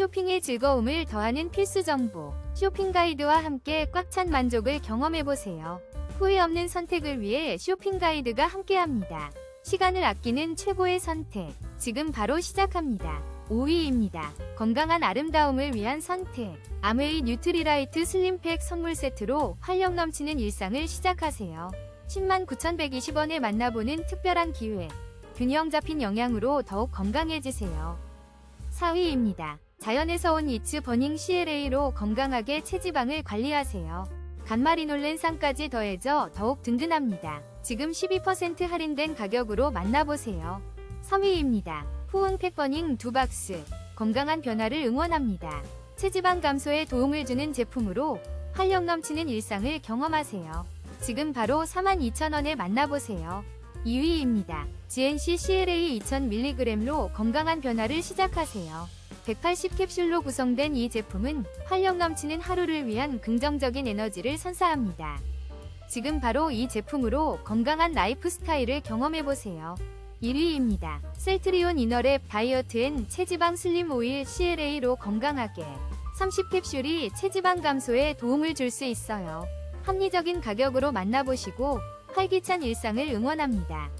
쇼핑의 즐거움을 더하는 필수 정보. 쇼핑 가이드와 함께 꽉 찬 만족을 경험해보세요. 후회 없는 선택을 위해 쇼핑 가이드가 함께합니다. 시간을 아끼는 최고의 선택. 지금 바로 시작합니다. 5위입니다. 건강한 아름다움을 위한 선택. 아메이 뉴트리라이트 슬림팩 선물 세트로 활력 넘치는 일상을 시작하세요. 10만 9,120원에 만나보는 특별한 기회. 균형 잡힌 영양으로 더욱 건강해지세요. 4위입니다. 자연에서 온 이츠 버닝 CLA로 건강하게 체지방을 관리하세요. 간마리놀렌 산까지 더해져 더욱 든든합니다. 지금 12% 할인된 가격으로 만나보세요. 3위입니다. 후응 팩버닝 두 박스. 건강한 변화를 응원합니다. 체지방 감소에 도움을 주는 제품으로 활력 넘치는 일상을 경험하세요. 지금 바로 42,000원에 만나보세요. 2위입니다. GNC CLA 2000mg로 건강한 변화를 시작하세요. 180캡슐로 구성된 이 제품은 활력 넘치는 하루를 위한 긍정적인 에너지를 선사합니다. 지금 바로 이 제품으로 건강한 라이프 스타일을 경험해보세요. 1위입니다. 셀트리온 이너랩 다이어트 앤 체지방 슬림 오일 CLA로 건강하게 30캡슐이 체지방 감소에 도움을 줄 수 있어요. 합리적인 가격으로 만나보시고 활기찬 일상을 응원합니다.